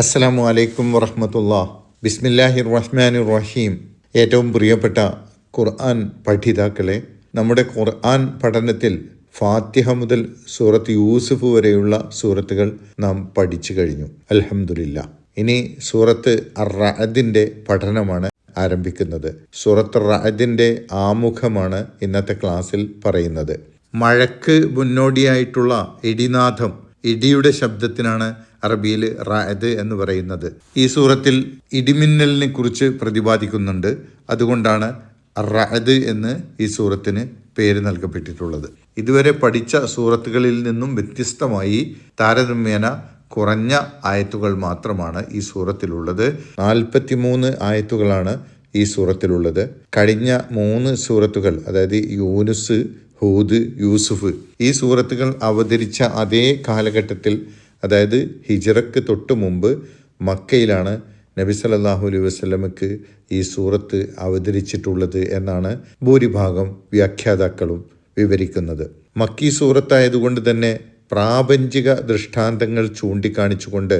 അസ്സലാമു അലൈക്കും വറഹമത്തുള്ള ബിസ്മില്ലാഹിർ റഹ്മാനിർ റഹീം ഏറ്റവും പ്രിയപ്പെട്ട ഖുർആൻ പഠിതാക്കളെ നമ്മുടെ ഖുർആൻ പഠനത്തിൽ ഫാത്തിഹ മുതൽ സൂറത്ത് യൂസുഫ് വരെയുള്ള സൂറത്തുകൾ നാം പഠിച്ചു കഴിഞ്ഞു. അലഹമില്ല ഇനി സൂറത്ത് അറഅദിന്റെ പഠനമാണ് ആരംഭിക്കുന്നത്. സൂറത്ത് റഅദിന്റെ ആമുഖമാണ് ഇന്നത്തെ ക്ലാസ്സിൽ പറയുന്നത്. മഴക്ക് മുന്നോടിയായിട്ടുള്ള ഇടിനാഥം ഇടിയുടെ ശബ്ദത്തിനാണ് അറബിയിൽ റായത് എന്ന് പറയുന്നത്. ഈ സൂറത്തിൽ ഇടിമിന്നലിനെ കുറിച്ച് പ്രതിപാദിക്കുന്നുണ്ട്. അതുകൊണ്ടാണ് റായത് എന്ന് ഈ സൂറത്തിന് പേര് നൽകപ്പെട്ടിട്ടുള്ളത്. ഇതുവരെ പഠിച്ച സൂറത്തുകളിൽ നിന്നും വ്യത്യസ്തമായി താരതമ്യേന കുറഞ്ഞ ആയത്തുകൾ മാത്രമാണ് ഈ സൂറത്തിലുള്ളത്. നാൽപ്പത്തിമൂന്ന് ആയത്തുകളാണ് ഈ സൂറത്തിലുള്ളത്. കഴിഞ്ഞ മൂന്ന് സൂറത്തുകൾ അതായത് യൂനുസ് ഹൂദ് യൂസുഫ് ഈ സൂറത്തുകൾ അവതരിച്ച അതേ കാലഘട്ടത്തിൽ അതായത് ഹിജറക്ക് തൊട്ട് മുമ്പ് മക്കയിലാണ് നബി സല്ലല്ലാഹു അലൈഹി വസ്ലമക്ക് ഈ സൂറത്ത് അവതരിച്ചിട്ടുള്ളത് എന്നാണ് ഭൂരിഭാഗം വ്യാഖ്യാതാക്കളും വിവരിക്കുന്നത്. മക്കി സൂറത്തായതുകൊണ്ട് തന്നെ പ്രാപഞ്ചിക ദൃഷ്ടാന്തങ്ങൾ ചൂണ്ടിക്കാണിച്ചുകൊണ്ട്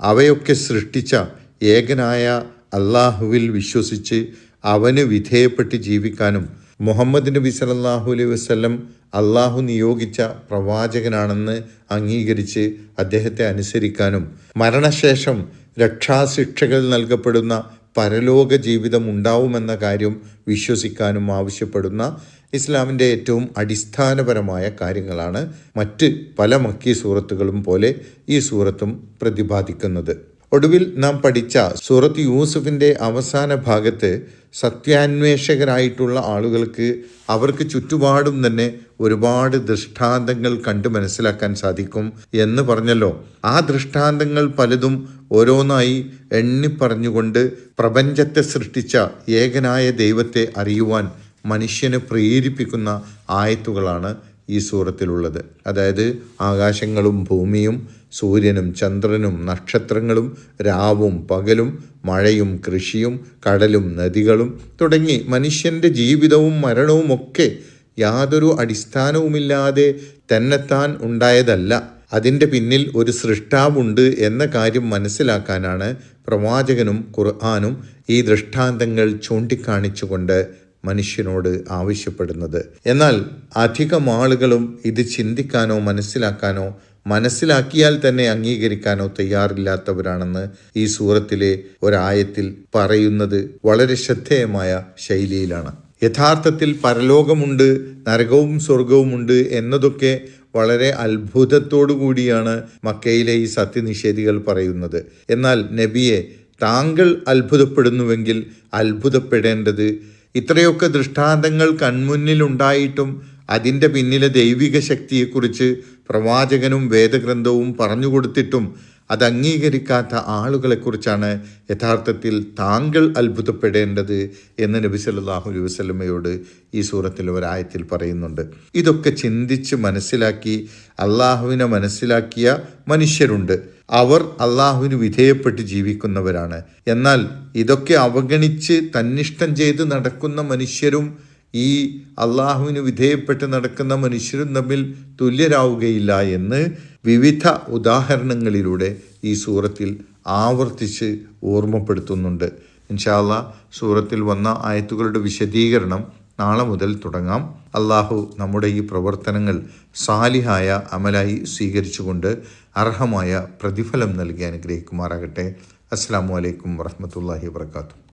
അവയൊക്കെ സൃഷ്ടിച്ച ഏകനായ അള്ളാഹുവിൽ വിശ്വസിച്ച് അവന് വിധേയപ്പെട്ട് ജീവിക്കാനും മുഹമ്മദ് നബി സലല്ലാഹു അലൈഹി വസല്ലം അള്ളാഹു നിയോഗിച്ച പ്രവാചകനാണെന്ന് അംഗീകരിച്ച് അദ്ദേഹത്തെ അനുസരിക്കാനും മരണശേഷം രക്ഷാശിക്ഷകൾ നൽകപ്പെടുന്ന പരലോക ജീവിതം ഉണ്ടാവുമെന്ന കാര്യം വിശ്വസിക്കാനും ആവശ്യപ്പെടുന്ന ഇസ്ലാമിന്റെ ഏറ്റവും അടിസ്ഥാനപരമായ കാര്യങ്ങളാണ് മറ്റ് പല മക്കി സൂറത്തുകളും പോലെ ഈ സൂറത്തും പ്രതിപാദിക്കുന്നത്. ഒടുവിൽ നാം പഠിച്ച സൂറത്ത് യൂസുഫിന്റെ അവസാന ഭാഗത്ത് സത്യാന്വേഷകരായിട്ടുള്ള ആളുകൾക്ക് അവർക്ക് ചുറ്റുപാടും തന്നെ ഒരുപാട് ദൃഷ്ടാന്തങ്ങൾ കണ്ടു മനസ്സിലാക്കാൻ സാധിക്കും എന്ന് പറഞ്ഞല്ലോ. ആ ദൃഷ്ടാന്തങ്ങൾ പലതും ഓരോന്നായി എണ്ണി പറഞ്ഞുകൊണ്ട് പ്രപഞ്ചത്തെ സൃഷ്ടിച്ച ഏകനായ ദൈവത്തെ അറിയുവാൻ മനുഷ്യനെ പ്രേരിപ്പിക്കുന്ന ആയത്തുകളാണ് ഈ സൂറത്തിലുള്ളത്. അതായത് ആകാശങ്ങളും ഭൂമിയും സൂര്യനും ചന്ദ്രനും നക്ഷത്രങ്ങളും രാവും പകലും മഴയും കൃഷിയും കടലും നദികളും തുടങ്ങി മനുഷ്യന്റെ ജീവിതവും മരണവും ഒക്കെ യാതൊരു അടിസ്ഥാനവുമില്ലാതെ തന്നെത്താൻ ഉണ്ടായതല്ല. അതിന്റെ പിന്നിൽ ഒരു സൃഷ്ടാവുണ്ട് എന്ന കാര്യം മനസ്സിലാക്കാനാണ് പ്രവാചകനും ഖുർആാനും ഈ ദൃഷ്ടാന്തങ്ങൾ ചൂണ്ടിക്കാണിച്ചുകൊണ്ട് മനുഷ്യനോട് ആവശ്യപ്പെടുന്നത്. എന്നാൽ അധികം ആളുകളും ഇത് ചിന്തിക്കാനോ മനസ്സിലാക്കാനോ മനസ്സിലാക്കിയാൽ തന്നെ അംഗീകരിക്കാനോ തയ്യാറില്ലാത്തവരാണെന്ന് ഈ സൂറത്തിലെ ഒരായത്തിൽ പറയുന്നത് വളരെ ശ്രദ്ധേയമായ ശൈലിയിലാണ്. യഥാർത്ഥത്തിൽ പരലോകമുണ്ട് നരകവും സ്വർഗവുമുണ്ട് എന്നതൊക്കെ വളരെ അത്ഭുതത്തോടു കൂടിയാണ് മക്കയിലെ ഈ സത്യനിഷേധികൾ പറയുന്നത്. എന്നാൽ നബിയെ താങ്കൾ അത്ഭുതപ്പെടുന്നുവെങ്കിൽ അത്ഭുതപ്പെടേണ്ടത് ഇത്രയൊക്കെ ദൃഷ്ടാന്തങ്ങൾ കൺമുന്നിലുണ്ടായിട്ടും അതിന്റെ പിന്നിലെ ദൈവിക ശക്തിയെക്കുറിച്ച് പ്രവാചകനും വേദഗ്രന്ഥവും പറഞ്ഞു കൊടുത്തിട്ടും അത് അംഗീകരിക്കാത്ത ആളുകളെക്കുറിച്ചാണ് യഥാർത്ഥത്തിൽ താങ്കൾ അത്ഭുതപ്പെടേണ്ടത് എന്ന് നബി സല്ലാഹു അലൈഹി ഈ സൂറത്തിൽ ഒരായത്തിൽ പറയുന്നുണ്ട്. ഇതൊക്കെ ചിന്തിച്ച് മനസ്സിലാക്കി അള്ളാഹുവിനെ മനസ്സിലാക്കിയ മനുഷ്യരുണ്ട്. അവർ അള്ളാഹുവിന് വിധേയപ്പെട്ട് ജീവിക്കുന്നവരാണ്. എന്നാൽ ഇതൊക്കെ അവഗണിച്ച് തന്നിഷ്ടം ചെയ്ത് നടക്കുന്ന മനുഷ്യരും ഈ അള്ളാഹുവിന് വിധേയപ്പെട്ട് നടക്കുന്ന മനുഷ്യരും തമ്മിൽ തുല്യരാവുകയില്ല എന്ന് വിവിധ ഉദാഹരണങ്ങളിലൂടെ ഈ സൂറത്തിൽ ആവർത്തിച്ച് ഓർമ്മപ്പെടുത്തുന്നുണ്ട്. ഇൻഷാല്ല സൂറത്തിൽ വന്ന ആയത്തുകളുടെ വിശദീകരണം നാളെ മുതൽ തുടങ്ങാം. അള്ളാഹു നമ്മുടെ ഈ പ്രവർത്തനങ്ങൾ സാലിഹായ അമലായി സ്വീകരിച്ചുകൊണ്ട് അർഹമായ പ്രതിഫലം നൽകി അനുഗ്രഹിക്കുമാറാകട്ടെ. അസ്സാം വലൈക്കും വറഹമത്തല്ലാഹി വാത്തു